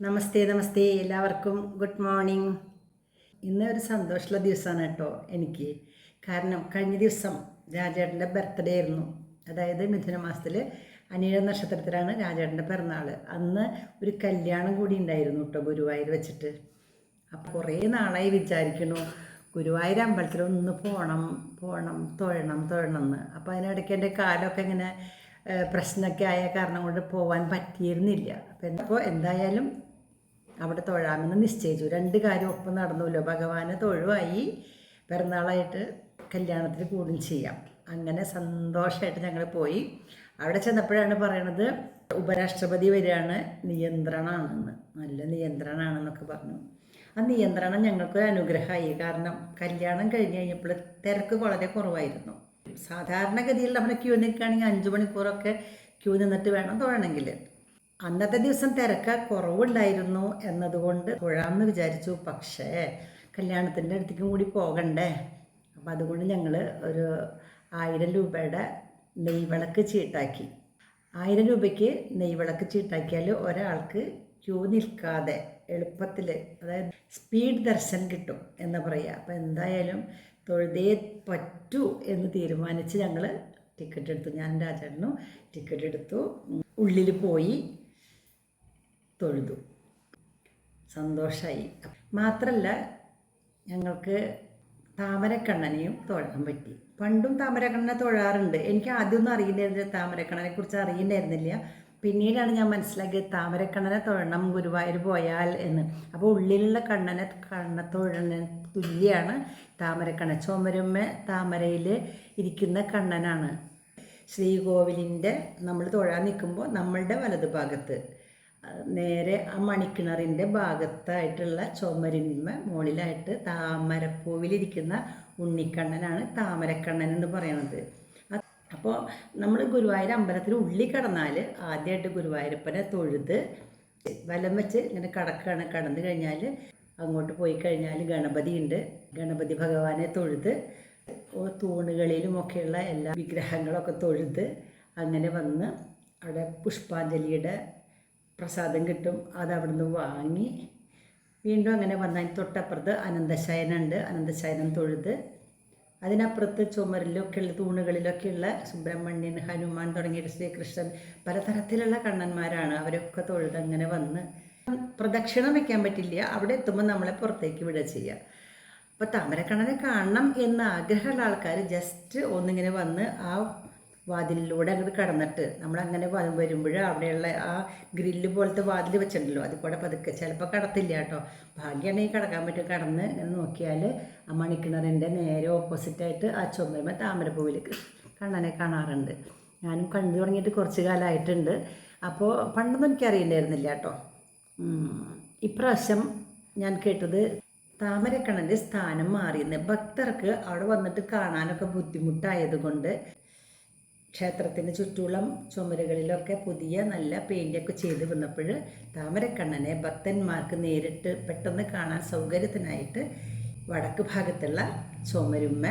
നമസ്തേ നമസ്തേ. എല്ലാവർക്കും good morning. ഇന്ന് ഒരു സന്തോഷമുള്ള ദിവസമാണ് കേട്ടോ എനിക്ക്. കാരണം കഴിഞ്ഞ ദിവസം രാജേട്ടന്റെ ബർത്ത്ഡേ ആയിരുന്നു. അതായത് മിഥുന മാസത്തിൽ അനിഴ നക്ഷത്രത്തിലാണ് രാജേട്ടന്റെ പിറന്നാൾ അന്ന് ഒരു കല്യാണം കൂടി ഉണ്ടായിരുന്നു കേട്ടോ ഗുരുവായൂർ വെച്ചിട്ട്. അപ്പോൾ കുറേ നാളായി വിചാരിക്കണു ഗുരുവായൂർ അമ്പലത്തിൽ ഒന്ന് പോകണം പോകണം തൊഴണം തൊഴണം എന്ന് അപ്പോൾ അതിനിടയ്ക്ക് എന്റെ കാലമൊക്കെ ഇങ്ങനെ പ്രശ്നമൊക്കെ ആയ കാരണം കൊണ്ട് പോകാൻ പറ്റിയിരുന്നില്ല. അപ്പം അപ്പോൾ എന്തായാലും അവിടെ തൊഴാമെന്ന് നിശ്ചയിച്ചു. രണ്ട് കാര്യം ഒപ്പം നടന്നുല്ലോ. ഭഗവാന് തൊഴുവായി. പിറന്നാളായിട്ട് കല്യാണത്തിന് കൂടും ചെയ്യാം. അങ്ങനെ സന്തോഷമായിട്ട് ഞങ്ങൾ പോയി. അവിടെ ചെന്നപ്പോഴാണ് പറയണത് ഉപരാഷ്ട്രപതി വരികയാണ് നിയന്ത്രണമാണെന്ന്. നല്ല നിയന്ത്രണമാണെന്നൊക്കെ പറഞ്ഞു. ആ നിയന്ത്രണം ഞങ്ങൾക്ക് അനുഗ്രഹമായി. കാരണം കല്യാണം കഴിഞ്ഞ് കഴിഞ്ഞപ്പോൾ തിരക്ക് വളരെ കുറവായിരുന്നു. സാധാരണഗതിയിൽ നമ്മൾ ക്യൂ നിൽക്കുകയാണെങ്കിൽ അഞ്ച് മണിക്കൂറൊക്കെ ക്യൂ നിന്നിട്ട് വേണം തൊഴണമെങ്കിൽ. അന്നത്തെ ദിവസം തിരക്ക കുറവുണ്ടായിരുന്നു എന്നതുകൊണ്ട് തൊഴാമെന്ന് വിചാരിച്ചു. പക്ഷേ കല്യാണത്തിന്റെ അടുത്തേക്കും കൂടി പോകണ്ടേ? അപ്പം അതുകൊണ്ട് ഞങ്ങൾ ഒരു ആയിരം രൂപയുടെ നെയ്വിളക്ക് ചീട്ടാക്കി. ആയിരം രൂപയ്ക്ക് നെയ്വിളക്ക് ചീട്ടാക്കിയാൽ ഒരാൾക്ക് ക്യൂ നിൽക്കാതെ എളുപ്പത്തിൽ അതായത് സ്പീഡ് ദർശൻ കിട്ടും എന്ന് പറയുക. അപ്പോൾ എന്തായാലും തൊഴുതേ പറ്റൂ എന്ന് തീരുമാനിച്ച് ഞങ്ങൾ ടിക്കറ്റ് എടുത്തു. ഞാൻ രാജേട്ടനും ടിക്കറ്റ് എടുത്തു. ഉള്ളിൽ പോയി തൊഴുതു. സന്തോഷമായി മാത്രമല്ല ഞങ്ങൾക്ക് താമരക്കണ്ണനെയും തൊഴാൻ പറ്റി. പണ്ടും താമരക്കണ്ണനെ തൊഴാറുണ്ട്. എനിക്ക് ആദ്യമൊന്നും അറിയില്ലായിരുന്നു താമരക്കണ്ണനെ കുറിച്ച് അറിയില്ലായിരുന്നില്ല. പിന്നീടാണ് ഞാൻ മനസ്സിലാക്കിയത് താമരക്കണ്ണനെ തൊഴണം ഗുരുവായൂർ പോയാൽ എന്ന്. അപ്പോൾ ഉള്ളിലുള്ള കണ്ണനെ കണ്ണ തൊഴണ തുല്യാണ് താമരക്കണ്ണൻ. ചുമരുമ്മ താമരയിൽ ഇരിക്കുന്ന കണ്ണനാണ്. ശ്രീകോവിലിന്റെ നമ്മൾ തൊഴാൻ നിൽക്കുമ്പോൾ നമ്മളുടെ വലതുഭാഗത്ത് നേരെ ആ മണിക്കിണറിന്റെ ഭാഗത്തായിട്ടുള്ള ചുമരിന്മ മുകളിലായിട്ട് താമരപ്പൂവിലിരിക്കുന്ന ഉണ്ണിക്കണ്ണനാണ് താമരക്കണ്ണൻ എന്ന് പറയുന്നത് അപ്പോൾ നമ്മൾ ഗുരുവായൂർ അമ്പലത്തിൽ ഉള്ളിൽ കടന്നാൽ ആദ്യമായിട്ട് ഗുരുവായൂരപ്പനെ തൊഴുത് വലം വെച്ച് ഇങ്ങനെ കടക്കാണ്. കടന്നു കഴിഞ്ഞാൽ അങ്ങോട്ട് പോയി കഴിഞ്ഞാൽ ഗണപതി ഉണ്ട് ഗണപതി ഭഗവാനെ തൊഴുത് തൂണുകളിലുമൊക്കെയുള്ള എല്ലാ വിഗ്രഹങ്ങളൊക്കെ തൊഴുത് അങ്ങനെ വന്ന് അവിടെ പുഷ്പാഞ്ജലിയുടെ പ്രസാദം കിട്ടും. അത് അവിടുന്ന് വാങ്ങി വീണ്ടും അങ്ങനെ വന്നാൽ തൊട്ടപ്പുറത്ത് അനന്തശയനുണ്ട്. അനന്തശയനം തൊഴുത്. അതിനപ്പുറത്ത് ചുമരിലൊക്കെയുള്ള തൂണുകളിലൊക്കെയുള്ള സുബ്രഹ്മണ്യൻ ഹനുമാൻ തുടങ്ങിയ ശ്രീകൃഷ്ണൻ പലതരത്തിലുള്ള കണ്ണന്മാരാണ്. അവരൊക്കെ തൊഴുത് അങ്ങനെ വന്ന് പ്രദക്ഷിണം വെക്കാൻ പറ്റില്ല. അവിടെ എത്തുമ്പോൾ നമ്മളെ പുറത്തേക്ക് വിട ചെയ്യുക. അപ്പോൾ താമരക്കണ്ണനെ കാണണം എന്ന ആഗ്രഹമുള്ള ആൾക്കാർ ജസ്റ്റ് ഒന്നിങ്ങനെ വന്ന് ആ വാതിലിലൂടെ അങ്ങോട്ട് കടന്നിട്ട് നമ്മൾ അങ്ങനെ വരുമ്പോൾ അവിടെയുള്ള ആ ഗ്രില്ല് പോലത്തെ വാതിൽ വെച്ചിട്ടുണ്ടല്ലോ അതിൽ കൂടെ പതുക്കെ. ചിലപ്പോൾ കടത്തില്ല കേട്ടോ. ഭാഗ്യമാണെങ്കിൽ കടക്കാൻ പറ്റും കടന്ന് ഇങ്ങനെ നോക്കിയാൽ ആ മണിക്കിണറിന്റെ നേരെ ഓപ്പോസിറ്റായിട്ട് ആ ചുമരുമ താമരപ്പൂവിൽ കണ്ണനെ കാണാറുണ്ട്. ഞാനും കണ്ടു തുടങ്ങിയിട്ട് കുറച്ച് കാലമായിട്ടുണ്ട് അപ്പോൾ പണ്ടൊന്നും എനിക്കറിയില്ലായിരുന്നില്ല കേട്ടോ. ഇപ്രാവശ്യം ഞാൻ കേട്ടത് താമരക്കണ്ണന്റെ സ്ഥാനം മാറിയെന്ന് ഭക്തർക്ക് അവിടെ വന്നിട്ട് കാണാനൊക്കെ ബുദ്ധിമുട്ടായതുകൊണ്ട് ക്ഷേത്രത്തിന് ചുറ്റുള്ള ചുമരുകളിലൊക്കെ പുതിയ നല്ല പെയിന്റൊക്കെ ചെയ്ത് വന്നപ്പോൾ താമരക്കണ്ണനെ ഭക്തന്മാർക്ക് നേരിട്ട് പെട്ടെന്ന് കാണാൻ സൗകര്യത്തിനായിട്ട് വടക്ക് ഭാഗത്തുള്ള ചുമരുമ്മ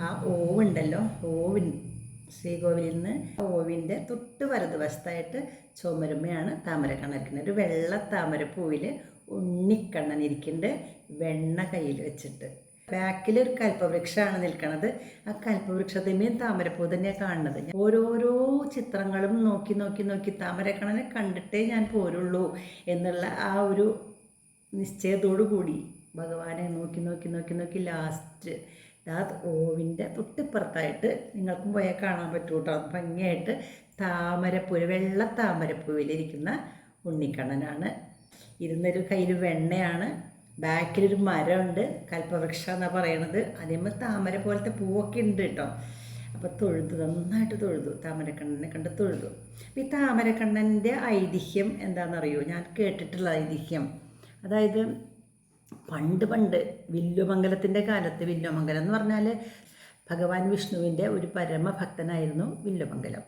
ആ ഓവുണ്ടല്ലോ ഓവിൻ ശ്രീകോവിലിൽ നിന്ന് ഓവിന്റെ തൊട്ട് വലതുവശത്തായിട്ട് ചുമരുമ്മയാണ് താമരക്കണ്ണിരിക്കുന്നത് ഒരു വെള്ള താമരപ്പൂവിൽ ഉണ്ണിക്കണ്ണൻ ഇരിക്കുന്നുണ്ട് വെണ്ണ കയ്യിൽ വെച്ചിട്ട്. ബാക്കിൽ ഒരു കൽപ്പവൃക്ഷമാണ് നിൽക്കുന്നത് ആ കൽപ്പവൃക്ഷത്തിന്മേയും താമരപ്പൂ തന്നെയാണ് കാണുന്നത്. ഓരോരോ ചിത്രങ്ങളും നോക്കി നോക്കി നോക്കി താമരക്കണനെ കണ്ടിട്ടേ ഞാൻ പോരുള്ളൂ എന്നുള്ള ആ ഒരു നിശ്ചയത്തോടു കൂടി ഭഗവാനെ നോക്കി നോക്കി നോക്കി നോക്കി ലാസ്റ്റ് ആ ഓവിന്റെ തൊട്ടിപ്പുറത്തായിട്ട് നിങ്ങൾക്കും പോയാൽ കാണാൻ പറ്റൂ കേട്ടോ ഭംഗിയായിട്ട് താമരപ്പൂ വെള്ള താമരപ്പൂവിലിരിക്കുന്ന ഉണ്ണിക്കണ്ണനാണ്. ഇരുന്നൊരു കയ്യിൽ വെണ്ണയാണ്. ബാക്കിലൊരു മരമുണ്ട് കൽപ്പവൃക്ഷം എന്നാണ് പറയണത്. അതേമ താമര പോലത്തെ പൂവൊക്കെ ഉണ്ട് കേട്ടോ. അപ്പോൾ തൊഴുതു നന്നായിട്ട് തൊഴുതു. താമരക്കണ്ണനെ കണ്ട് തൊഴുതു. അപ്പോൾ ഈ താമരക്കണ്ണന്റെ ഐതിഹ്യം എന്താണെന്നറിയോ? ഞാൻ കേട്ടിട്ടുള്ള ഐതിഹ്യം. അതായത് പണ്ട് പണ്ട് വില്ലുമംഗലത്തിന്റെ കാലത്ത് വില്ലുമംഗലം എന്ന് പറഞ്ഞാൽ ഭഗവാൻ വിഷ്ണുവിന്റെ ഒരു പരമഭക്തനായിരുന്നു വില്ലുമംഗലം.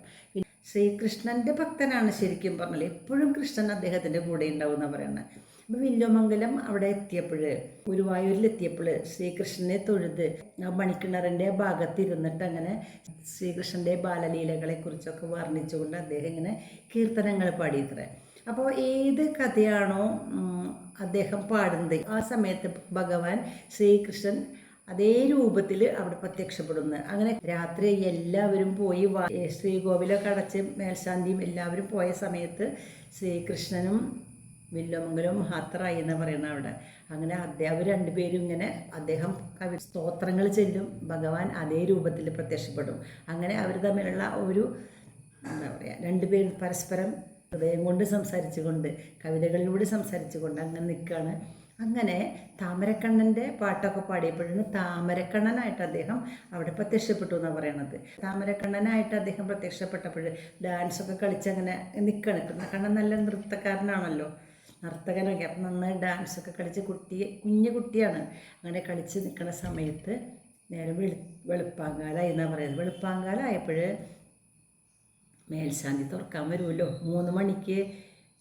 ശ്രീകൃഷ്ണന്റെ ഭക്തനാണ് ശരിക്കും പറഞ്ഞാൽ എപ്പോഴും കൃഷ്ണൻ അദ്ദേഹത്തിന്റെ കൂടെ ഉണ്ടാവും എന്നാണ് പറയുന്നത് വില്ലുമംഗലം അവിടെ എത്തിയപ്പോൾ ഗുരുവായൂരിൽ എത്തിയപ്പോൾ ശ്രീകൃഷ്ണനെ തൊഴുത് ആ മണിക്കിണറിന്റെ ഭാഗത്തിരുന്നിട്ട് അങ്ങനെ ശ്രീകൃഷ്ണന്റെ ബാലലീലകളെക്കുറിച്ചൊക്കെ വർണിച്ചുകൊണ്ട് അദ്ദേഹം ഇങ്ങനെ കീർത്തനങ്ങൾ പാടിയിത്രേ. അപ്പോൾ ഏത് കഥയാണോ അദ്ദേഹം പാടുന്നത്? ആ സമയത്ത് ഭഗവാൻ ശ്രീകൃഷ്ണൻ അതേ രൂപത്തിൽ അവിടെ പ്രത്യക്ഷപ്പെടുന്നു. അങ്ങനെ രാത്രി എല്ലാവരും പോയി ശ്രീകോവിലൊക്കെ അടച്ച് മേൽശാന്തിയും എല്ലാവരും പോയ സമയത്ത് ശ്രീകൃഷ്ണനും വില്ലോമംഗലവും ഹാത്തറായി എന്ന് പറയുന്ന അവിടെ. അങ്ങനെ അദ്ദേഹം രണ്ടുപേരും ഇങ്ങനെ അദ്ദേഹം കവി സ്തോത്രങ്ങൾ ചെല്ലും ഭഗവാൻ അതേ രൂപത്തിൽ പ്രത്യക്ഷപ്പെടും. അങ്ങനെ അവർ തമ്മിലുള്ള ഒരു എന്താ പറയുക രണ്ടുപേരും പരസ്പരം ഹൃദയം കൊണ്ട് സംസാരിച്ചുകൊണ്ട് കവിതകളിലൂടെ സംസാരിച്ചുകൊണ്ട് അങ്ങനെ നിൽക്കുകയാണ്. അങ്ങനെ താമരക്കണ്ണന്റെ പാട്ടൊക്കെ പാടിയപ്പോഴാണ് താമരക്കണ്ണനായിട്ട് അദ്ദേഹം അവിടെ പ്രത്യക്ഷപ്പെട്ടു എന്നാണ് പറയണത്. താമരക്കണ്ണനായിട്ട് അദ്ദേഹം പ്രത്യക്ഷപ്പെട്ടപ്പോൾ ഡാൻസൊക്കെ കളിച്ചങ്ങനെ നിൽക്കണം കണ്ണൻ നല്ല നൃത്തക്കാരനാണല്ലോ. നർത്തകനൊക്കെ അപ്പം നന്നായി ഡാൻസൊക്കെ കളിച്ച് കുട്ടി കുഞ്ഞു കുട്ടിയാണ്. അങ്ങനെ കളിച്ച് നിൽക്കുന്ന സമയത്ത് നേരെ വെളു വെളുപ്പാങ്കാലായി എന്നാണ് പറയുന്നത്. വെളുപ്പാങ്കാലായപ്പോൾ മേൽശാന്തി തുറക്കാൻ വരുമല്ലോ. മൂന്ന് മണിക്ക്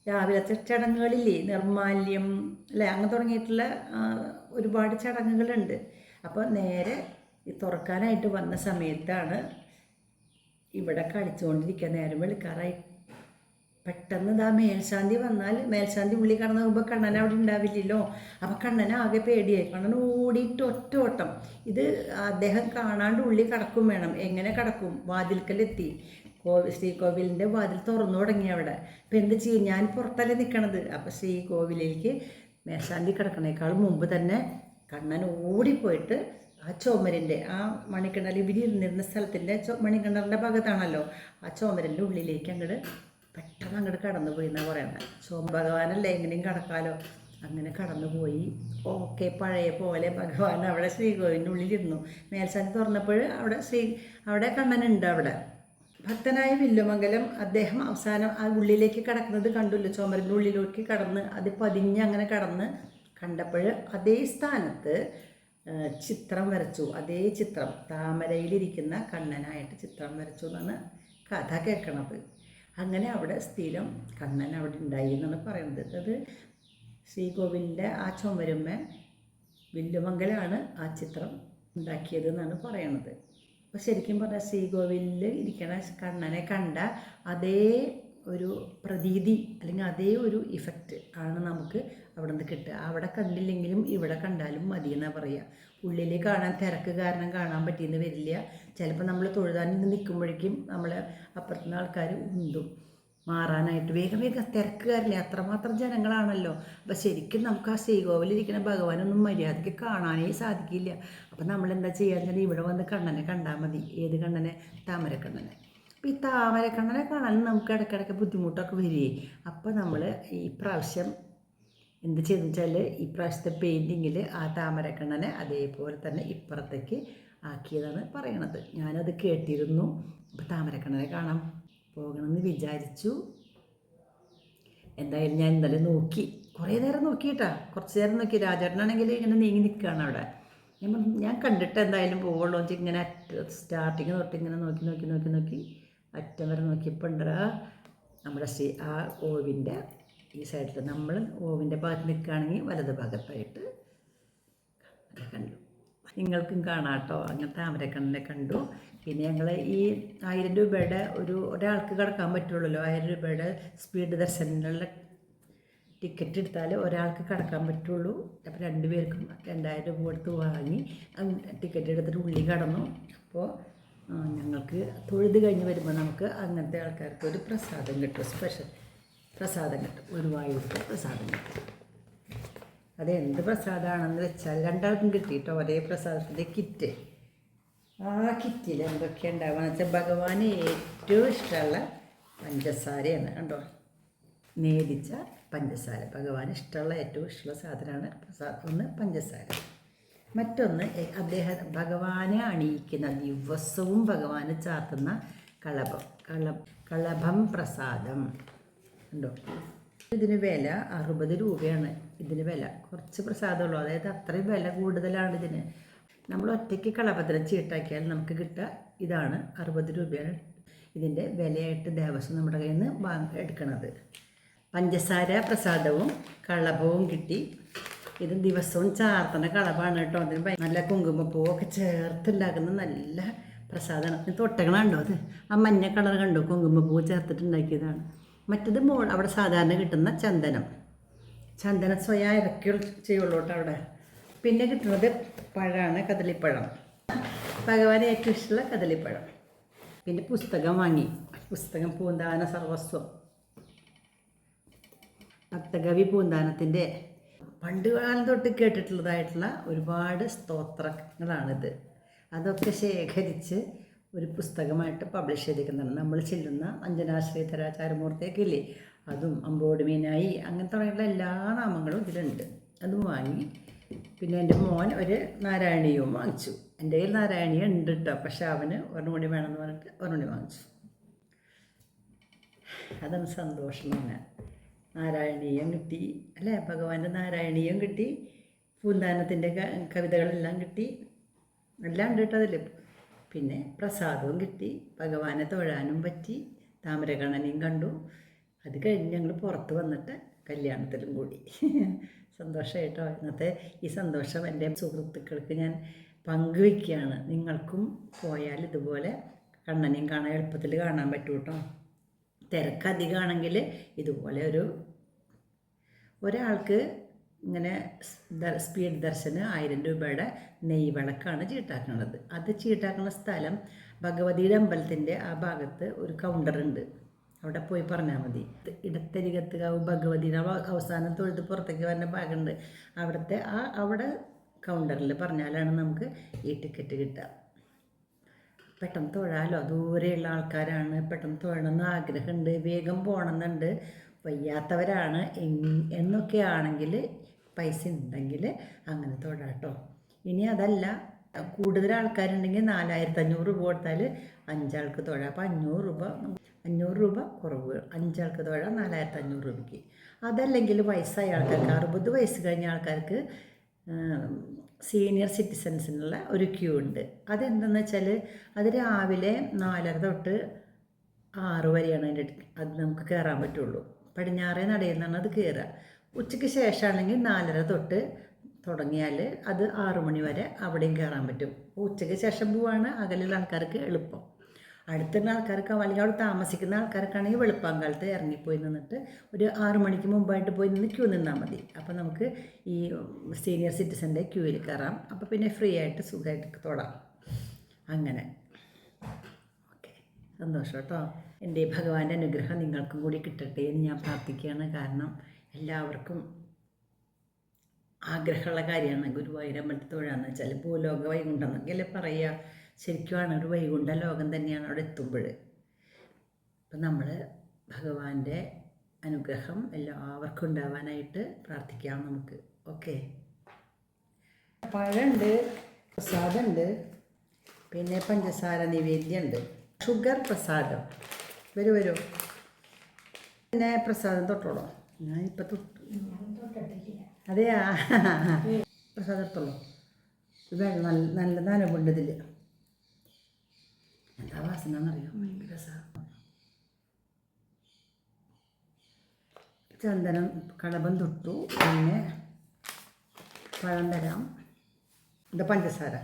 രാവിലത്തെ ചടങ്ങുകളില്ലേ? നിർമാല്യം അല്ലേ? അങ്ങനെ തുടങ്ങിയിട്ടുള്ള ഒരുപാട് ചടങ്ങുകളുണ്ട്. അപ്പോൾ നേരെ ഈ തുറക്കാനായിട്ട് വന്ന സമയത്താണ് ഇവിടെ കളിച്ചുകൊണ്ടിരിക്കുക. നേരം വെളുക്കാറായി. പെട്ടെന്ന് ഇതാ മേൽശാന്തി വന്നാൽ മേൽശാന്തി ഉള്ളി കടന്നു പോകുമ്പോൾ കണ്ണൻ അവിടെ ഉണ്ടാവില്ലല്ലോ. അപ്പം കണ്ണൻ ആകെ പേടിയായി. കണ്ണൻ ഓടിയിട്ട് ഒറ്റ ഓട്ടം. ഇത് അദ്ദേഹം കാണാണ്ട് ഉള്ളി കടക്കും വേണം. എങ്ങനെ കടക്കും? വാതിൽക്കലെത്തി. കോവി ശ്രീകോവിലിന്റെ വാതിൽ തുറന്നു തുടങ്ങി അവിടെ. അപ്പം എന്ത് ചെയ്യും? ഞാൻ പുറത്തല്ലേ നിൽക്കണത് അപ്പം ശ്രീകോവിലേക്ക് മേൽശാന്തി കിടക്കണേക്കാൾ മുമ്പ് തന്നെ കണ്ണൻ ഓടിപ്പോയിട്ട് ആ ചുമരിന്റെ ആ മണിക്കിണർ ഇവർ ഇരുന്നിരുന്ന സ്ഥലത്തിന്റെ ചോ മണിക്കിണറിന്റെ ഭാഗത്താണല്ലോ. ആ ചോമരന്റെ ഉള്ളിലേക്ക് അങ്ങോട്ട് പെട്ടെന്ന് അങ്ങോട്ട് കടന്നു പോയി എന്നാണ് പറയുന്നത് സോമ ഭഗവാനല്ലേ എങ്ങനെയും കടക്കാലോ. അങ്ങനെ കടന്നു പോയി. ഓക്കെ പഴയ പോലെ ഭഗവാൻ അവിടെ ശ്രീകോവിലിന്റെ ഉള്ളിലിരുന്നു മേൽശാന്തി തുറന്നപ്പോൾ അവിടെ ശ്രീ അവിടെ കണ്ണനുണ്ട് അവിടെ. ഭക്തനായ വില്ലുമംഗലം അദ്ദേഹം അവസാനം ആ ഉള്ളിലേക്ക് കടക്കുന്നത് കണ്ടല്ലോ. ചോമരന്റെ ഉള്ളിലേക്ക് കടന്ന് അത് പതിഞ്ഞ് അങ്ങനെ കടന്ന് കണ്ടപ്പോൾ അതേ സ്ഥാനത്ത് ചിത്രം വരച്ചു. അതേ ചിത്രം താമരയിലിരിക്കുന്ന കണ്ണനായിട്ട് ചിത്രം വരച്ചു എന്നാണ് കഥ കേൾക്കണത്. അങ്ങനെ അവിടെ സ്ഥിരം കണ്ണൻ അവിടെ ഉണ്ടായി എന്നാണ് പറയുന്നത്. അത് ശ്രീകോവിലിന്റെ ആ ചുമരുമ്മ വില്ലുമംഗലാണ് ആ ചിത്രം ഉണ്ടാക്കിയത് എന്നാണ് പറയണത്. അപ്പോൾ ശരിക്കും പറഞ്ഞാൽ ശ്രീകോവിലിൽ ഇരിക്കണ കണ്ണനെ കണ്ട അതേ ഒരു പ്രതീതി അല്ലെങ്കിൽ അതേ ഒരു ഇഫക്റ്റ് ആണ് നമുക്ക് അവിടെ നിന്ന് കിട്ടുക. അവിടെ കണ്ടില്ലെങ്കിലും ഇവിടെ കണ്ടാലും മതി എന്നാണ് പറയുക. ഉള്ളിൽ കാണാൻ തിരക്ക് കാരണം കാണാൻ പറ്റിയെന്ന് വരില്ല. ചിലപ്പോൾ നമ്മൾ തൊഴുതാൻ നിൽക്കുമ്പോഴേക്കും നമ്മളെ അപ്പുറത്തുനിന്ന് ആൾക്കാർ ഉന്തും. മാറാനായിട്ട്. വേഗം വേഗം. തിരക്കുകാരില്ലേ അത്രമാത്രം ജനങ്ങളാണല്ലോ. അപ്പം ശരിക്കും നമുക്ക് ആ ശ്രീകോവിലിരിക്കുന്ന ഭഗവാനൊന്നും മര്യാദയ്ക്ക് കാണാനേ സാധിക്കില്ല. അപ്പം നമ്മൾ എന്താ ചെയ്യാന്ന് ഇവിടെ വന്ന് കണ്ണനെ കണ്ടാൽ മതി. ഏത് കണ്ണനെ? താമരക്കണ്ണനെ. അപ്പോൾ ഈ താമരക്കണ്ണനെ കാണാൻ നമുക്ക് ഇടയ്ക്കിടയ്ക്ക് ബുദ്ധിമുട്ടൊക്കെ വരികയും. അപ്പോൾ നമ്മൾ ഈ പ്രാവശ്യം എന്ത് ചെയ്തെന്ന് ഈ പ്രാവശ്യത്തെ പെയിന്റിങ്ങിൽ ആ താമരക്കണ്ണനെ അതേപോലെ തന്നെ ഇപ്പുറത്തേക്ക് ആക്കിയതാണ് പറയണത്. ഞാനത് കേട്ടിരുന്നു. അപ്പോൾ താമരക്കണ്ണനെ കാണാൻ പോകണമെന്ന് വിചാരിച്ചു. എന്തായാലും ഞാൻ ഇന്നലെ നോക്കി. കുറേ നേരം നോക്കിയിട്ടാ. കുറച്ച് നേരം നോക്കി. രാജേട്ടനാണെങ്കിൽ ഇങ്ങനെ നീങ്ങി നിൽക്കുകയാണ് അവിടെ. ഞാൻ ഞാൻ കണ്ടിട്ട് എന്തായാലും പോകുള്ളൂ വെച്ചാൽ ഇങ്ങനെ സ്റ്റാർട്ടിങ് തൊട്ട് ഇങ്ങനെ നോക്കി നോക്കി നോക്കി നോക്കി. അറ്റം വരെ നോക്കിയപ്പോൾ ഉണ്ടാ നമ്മുടെ ശ്രീ ആ ഓവിന്റെ ഈ സൈഡിൽ നമ്മൾ ഓവിന്റെ ഭാഗത്ത് നിൽക്കുകയാണെങ്കിൽ വലത് ഭാഗത്തായിട്ട് കണ്ടു. നിങ്ങൾക്കും കാണാട്ടോ അങ്ങനെ താമരക്കണ്ണിനെ കണ്ടു. പിന്നെ ഞങ്ങൾ ഈ ആയിരം രൂപയുടെ ഒരു ഒരാൾക്ക് കിടക്കാൻ പറ്റുള്ളൂ ആയിരം രൂപയുടെ സ്പീഡ് ദർശനങ്ങളിലെ ടിക്കറ്റ് എടുത്താൽ ഒരാൾക്ക് കടക്കാൻ പറ്റുള്ളൂ. അപ്പോൾ രണ്ട് പേർക്കും രണ്ടായിരം രൂപ കൊടുത്ത് വാങ്ങി ടിക്കറ്റ് എടുത്തിട്ട് ഉള്ളി കടന്നു. അപ്പോൾ ഞങ്ങൾക്ക് തൊഴുത് കഴിഞ്ഞ് വരുമ്പോൾ നമുക്ക് അങ്ങനത്തെ ആൾക്കാർക്ക് ഒരു പ്രസാദം കിട്ടും. സ്പെഷ്യൽ പ്രസാദം കിട്ടും വായുവിന്റെ പ്രസാദം കിട്ടും അത് എന്ത് പ്രസാദമാണെന്ന് വെച്ചാൽ രണ്ടാൾക്കും കിട്ടിയിട്ടോ ഒരേ പ്രസാദത്തിന്റെ കിറ്റ്. ആ കിറ്റിൽ എന്തൊക്കെ ഉണ്ടാവുക വെച്ചാൽ ഭഗവാന് ഏറ്റവും ഇഷ്ടമുള്ള പഞ്ചസാരയാണ് കണ്ടോ? നേദിച്ച പഞ്ചസാര. ഭഗവാന് ഇഷ്ടമുള്ള ഏറ്റവും ഇഷ്ടമുള്ള സാധനമാണ് പ്രസാദം. ഒന്ന് പഞ്ചസാര. മറ്റൊന്ന് അദ്ദേഹം ഭഗവാനെ അണിയിക്കുന്ന ദിവസവും ഭഗവാന് ചാർത്തുന്ന കളഭം. കള കളഭം പ്രസാദം. ഉണ്ടോ? ഇതിന് വില അറുപത് രൂപയാണ്. ഇതിന് വില കുറച്ച് പ്രസാദമുള്ളൂ. അതായത് അത്രയും വില കൂടുതലാണ് ഇതിന്. നമ്മൾ ഒറ്റയ്ക്ക് കളഭദ്രം ചീട്ടാക്കിയാൽ നമുക്ക് കിട്ടുക ഇതാണ് അറുപത് രൂപയാണ് ഇതിന്റെ വിലയായിട്ട് ദേവസ്വം നമ്മുടെ കയ്യിൽ നിന്ന് വാങ്ങ എടുക്കണത്. പഞ്ചസാര പ്രസാദവും കളഭവും കിട്ടി. ഇത് ദിവസവും ചാർത്തണ കളഭാണ് കേട്ടോ. അതിന് നല്ല കുങ്കുമപ്പൂവൊക്കെ ചേർത്തുണ്ടാക്കുന്ന നല്ല പ്രസാദമാണ്. തൊട്ടകളുണ്ടോ അത് ആ മഞ്ഞ കളർ കണ്ടോ? കുങ്കുമപ്പൂ ചേർത്തിട്ടുണ്ടാക്കിയതാണ്. മറ്റത് മോൾ അവിടെ സാധാരണ കിട്ടുന്ന ചന്ദനം. ചന്ദന സ്വയം ഇറക്കി ചെയ്യുള്ളൂ കേട്ടോ അവിടെ. പിന്നെ കിട്ടുന്നത് പഴമാണ് കദളിപ്പഴം. ഭഗവാൻ ഏറ്റവും ഇഷ്ടമുള്ള കദളിപ്പഴം. പിന്നെ പുസ്തകം വാങ്ങി. പുസ്തകം പൂന്താന സർവസ്വം. ഭക്തകവി പൂന്താനത്തിന്റെ പണ്ട് കാലം തൊട്ട് കേട്ടിട്ടുള്ളതായിട്ടുള്ള ഒരുപാട് സ്തോത്രങ്ങളാണിത്. അതൊക്കെ ശേഖരിച്ച് ഒരു പുസ്തകമായിട്ട് പബ്ലിഷ് ചെയ്തിരിക്കുന്നതാണ് നമ്മൾ ചെല്ലുന്ന അഞ്ജനാശ്രീധരാചാരമൂർത്തിയൊക്കെ ഇല്ലേ അതും അമ്പോട് മീനായി അങ്ങനെ തുടങ്ങിയുള്ള എല്ലാ നാമങ്ങളും ഇതിലുണ്ട്. അതും വാങ്ങി പിന്നെ എന്റെ മോൻ ഒരു നാരായണീയവും വാങ്ങിച്ചു. എന്റെ കയ്യിൽ നാരായണീയ ഉണ്ട് കേട്ടോ പക്ഷെ അവന് ഒരെണ്ണം കൂടി വേണമെന്ന് പറഞ്ഞിട്ട് ഒരെണ്ണം കൂടി വാങ്ങിച്ചു. അതാണ് സന്തോഷം തന്നെ നാരായണീയം കിട്ടി. അല്ലേ? ഭഗവാന്റെ നാരായണീയം കിട്ടി. പൂന്താനത്തിന്റെ കവിതകളെല്ലാം കിട്ടി. എല്ലാം ഉണ്ട് കേട്ടോ അതിൽ പിന്നെ പ്രസാദവും കിട്ടി. ഭഗവാനെ തൊഴാനും പറ്റി. താമരകണ്ണനെയും കണ്ടു. അത് കഴിഞ്ഞ് ഞങ്ങൾ പുറത്ത് വന്നിട്ട് കല്യാണത്തിലും കൂടി. സന്തോഷമായിട്ടോ ഇന്നത്തെ ഈ സന്തോഷം എന്റെ സുഹൃത്തുക്കൾക്ക് ഞാൻ പങ്കുവയ്ക്കുകയാണ്. നിങ്ങൾക്കും പോയാൽ ഇതുപോലെ കണ്ണനെയും കാണാൻ എളുപ്പത്തിൽ കാണാൻ പറ്റൂ കേട്ടോ തിരക്കധികമാണെങ്കിൽ ഇതുപോലെ ഒരു ഒരാൾക്ക് ഇങ്ങനെ സ്പീഡ് ദർശന് ആയിരം രൂപയുടെ നെയ് വിളക്കാണ് ചീട്ടാക്കുന്നത്. അത് ചീട്ടാക്കുന്ന സ്ഥലം ഭഗവതിയുടെ അമ്പലത്തിന്റെ ആ ഭാഗത്ത് ഒരു കൗണ്ടർ ഉണ്ട്. അവിടെ പോയി പറഞ്ഞാൽ മതി. ഇടത്തരികത്ത് കാവ് ഭഗവതിയുടെ അവസാനം തൊഴുത് പുറത്തേക്ക് വരുന്ന ഭാഗമുണ്ട്. അവിടുത്തെ ആ അവിടെ കൗണ്ടറിൽ പറഞ്ഞാലാണ് നമുക്ക് ഈ ടിക്കറ്റ് കിട്ടുക. പെട്ടെന്ന് തൊഴാലോ. ദൂരെയുള്ള ആൾക്കാരാണ്. പെട്ടെന്ന് തൊഴണമെന്ന് ആഗ്രഹമുണ്ട്. വേഗം പോകണമെന്നുണ്ട്. വയ്യാത്തവരാണ്. എന്നൊക്കെ ആണെങ്കിൽ പൈസ ഉണ്ടെങ്കിൽ അങ്ങനെ തൊടാട്ടോ. ഇനി അതല്ല കൂടുതൽ ആൾക്കാരുണ്ടെങ്കിൽ നാലായിരത്തി അഞ്ഞൂറ് രൂപ കൊടുത്താൽ അഞ്ചാൾക്ക് തൊഴാം. അപ്പോൾ അഞ്ഞൂറ് രൂപ അഞ്ഞൂറ് രൂപ കുറവ്. അഞ്ചാൾക്ക് തൊഴാം നാലായിരത്തി അഞ്ഞൂറ് രൂപയ്ക്ക്. അതല്ലെങ്കിൽ വയസ്സായ ആൾക്കാർക്ക് അറുപത് വയസ്സ് കഴിഞ്ഞ ആൾക്കാർക്ക് സീനിയർ സിറ്റിസൻസിനുള്ള ഒരു ക്യൂ ഉണ്ട്. അതെന്തെന്ന് വെച്ചാൽ അത് രാവിലെ നാലര തൊട്ട് ആറ് വരെയാണ് അതിന്റെ അത് നമുക്ക് കയറാൻ പറ്റുള്ളൂ. പടിഞ്ഞാറേ നടയിൽ നിന്നാണ് അത് കയറുക ഉച്ചയ്ക്ക് ശേഷമാണെങ്കിൽ നാലര തൊട്ട് തുടങ്ങിയാൽ അത് ആറു മണി വരെ അവിടെയും കയറാൻ പറ്റും. ഉച്ചയ്ക്ക് ശേഷം പോവാണ് അകലുള്ള ആൾക്കാർക്ക് എളുപ്പം. അടുത്തുള്ള ആൾക്കാർക്ക് അല്ലെങ്കിൽ അവിടെ താമസിക്കുന്ന ആൾക്കാർക്കാണെങ്കിൽ വെളുപ്പാങ്കാലത്ത് ഇറങ്ങിപ്പോയി നിന്നിട്ട് ഒരു ആറു മണിക്ക് മുമ്പായിട്ട് പോയി നിന്ന് ക്യൂ നിന്നാൽ മതി. അപ്പോൾ നമുക്ക് ഈ സീനിയർ സിറ്റിസന്റെ ക്യൂവിൽ കയറാം. അപ്പോൾ പിന്നെ ഫ്രീ ആയിട്ട് സുഖമായിട്ട് തൊടാം. അങ്ങനെ. ഓക്കെ. സന്തോഷം കേട്ടോ. എന്റെ ഭഗവാന്റെ അനുഗ്രഹം നിങ്ങൾക്കും കൂടി കിട്ടട്ടെ എന്ന് ഞാൻ പ്രാർത്ഥിക്കുകയാണ്. കാരണം എല്ലാവർക്കും ആഗ്രഹമുള്ള കാര്യമാണ്. ഗുരുവായൂർ അമ്പലത്തിൽ തൊഴാന്ന് വെച്ചാൽ ഭൂലോക വൈകുണ്ഠം എന്നൊക്കെയല്ലേ പറയുക. ശരിക്കുമാണ് ഒരു വൈകുണ്ഠ ലോകം തന്നെയാണ് അവിടെ എത്തുമ്പോൾ. അപ്പം നമ്മൾ ഭഗവാന്റെ അനുഗ്രഹം എല്ലാവർക്കും ഉണ്ടാവാനായിട്ട് പ്രാർത്ഥിക്കാം നമുക്ക്. ഓക്കെ? പഴമുണ്ട് പ്രസാദമുണ്ട് പിന്നെ പഞ്ചസാര നിവേദ്യമുണ്ട്. ഷുഗർ പ്രസാദം. വരൂ വരൂ. പിന്നെ പ്രസാദം തൊട്ടോളൂ. ഇപ്പം തൊട്ടു അതെയാ? പ്രസാദം എടുത്തോളൂ ഇത് നല്ല നല്ല നനവുണ്ട് എന്താ വാസന എന്നറിയോ ഭയങ്കര രസമാണ് ചന്ദനം കടപം തൊട്ടു. പിന്നെ പഴം തരാം. ഇത് പഞ്ചസാര.